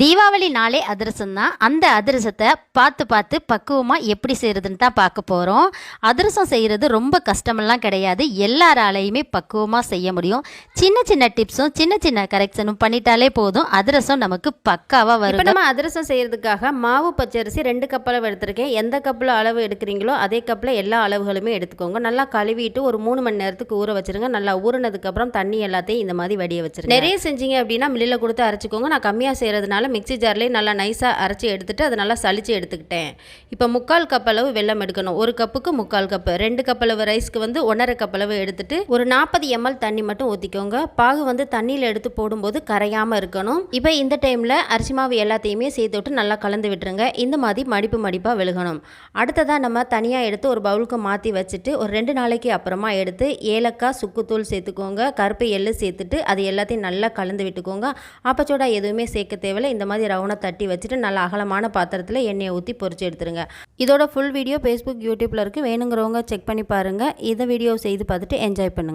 தீபாவளி நாளே அதிரசம் தான் அந்த அதிரசத்தை பார்த்து பார்த்து பக்குவமாக எப்படி செய்கிறதுன்னு தான் பார்க்க போகிறோம் அதிரசம் செய்கிறது ரொம்ப கஷ்டமெல்லாம் கிடையாது. எல்லாராலையுமே பக்குவமாக செய்ய முடியும். சின்ன சின்ன டிப்ஸும் சின்ன சின்ன கரெக்ஷனும் பண்ணிட்டாலே போதும். அதிரசம் நமக்கு பக்காவாக வரும் நம்ம அதிரசம் செய்கிறதுக்காக மாவு பச்சரிசி ரெண்டு கப் அளவு எடுத்திருக்கேன். எந்த கப்பில் அளவு எடுக்கிறீங்களோ அதே கப்பில் எல்லா அளவுகளுமே எடுத்துக்கோங்க. நல்லா கழுவிட்டு ஒரு மூணு மணி நேரத்துக்கு ஊற வச்சிருங்க. நல்லா ஊறினதுக்கப்புறம் தண்ணி எல்லாத்தையும் இந்த மாதிரி வடிய வச்சிருங்க. நிறைய செஞ்சீங்க அப்படின்னா மில்லில் கொடுத்து அரைச்சிக்கோங்க. நான் கம்மியாக செய்கிறதுனால மிக்ஸி ஜார்லேயே நல்லா நைஸாக அரைச்சி எடுத்துகிட்டு அதை நல்லா சளிச்சு எடுத்துக்கிட்டேன். இப்போ முக்கால் கப் அளவு வெள்ளம் எடுக்கணும். ஒரு கப்புக்கு முக்கால் கப்பு ரெண்டு கப் அளவு ரைஸ்க்கு வந்து ஒன்றரை கப் அளவு எடுத்துகிட்டு ஒரு நாற்பது எம்எல் தண்ணி மட்டும் ஊற்றிக்கோங்க பாகு வந்து தண்ணியில் எடுத்து போடும்போது கரையாமல் இருக்கணும். இப்போ இந்த டைமில் அரிசி மாவு எல்லாத்தையுமே சேர்த்து விட்டு நல்லா கலந்து விட்டுருங்க. இந்த மாதிரி மடிப்பு மடிப்பாக விழுகணும். அடுத்ததாக நம்ம தனியாக எடுத்து ஒரு பவுலுக்கு மாற்றி வச்சுட்டு ஒரு ரெண்டு நாளைக்கு அப்புறமா எடுத்து ஏலக்காய் சுக்குத்தூள் சேர்த்துக்கோங்க. கருப்பு எள்ளு சேர்த்துட்டு அது எல்லாத்தையும் நல்லா கலந்து விட்டுக்கோங்க. ஆப்பச்சோடா எதுவுமே சேர்க்க தேவையில்ல. இந்த மாதிரி ரவுண்டாக தட்டி வச்சுட்டு நல்லா அகலமான பாத்திரத்தில் எண்ணெயை ஊற்றி பொறிச்சு எடுத்துருங்க. இதோட ஃபுல் வீடியோ ஃபேஸ்புக் யூடியூப்பில் இருக்குது வேணுங்கிறவங்க செக் பண்ணி பாருங்கள் இதை வீடியோ செய்து பார்த்துட்டு என்ஜாய் பண்ணுங்கள்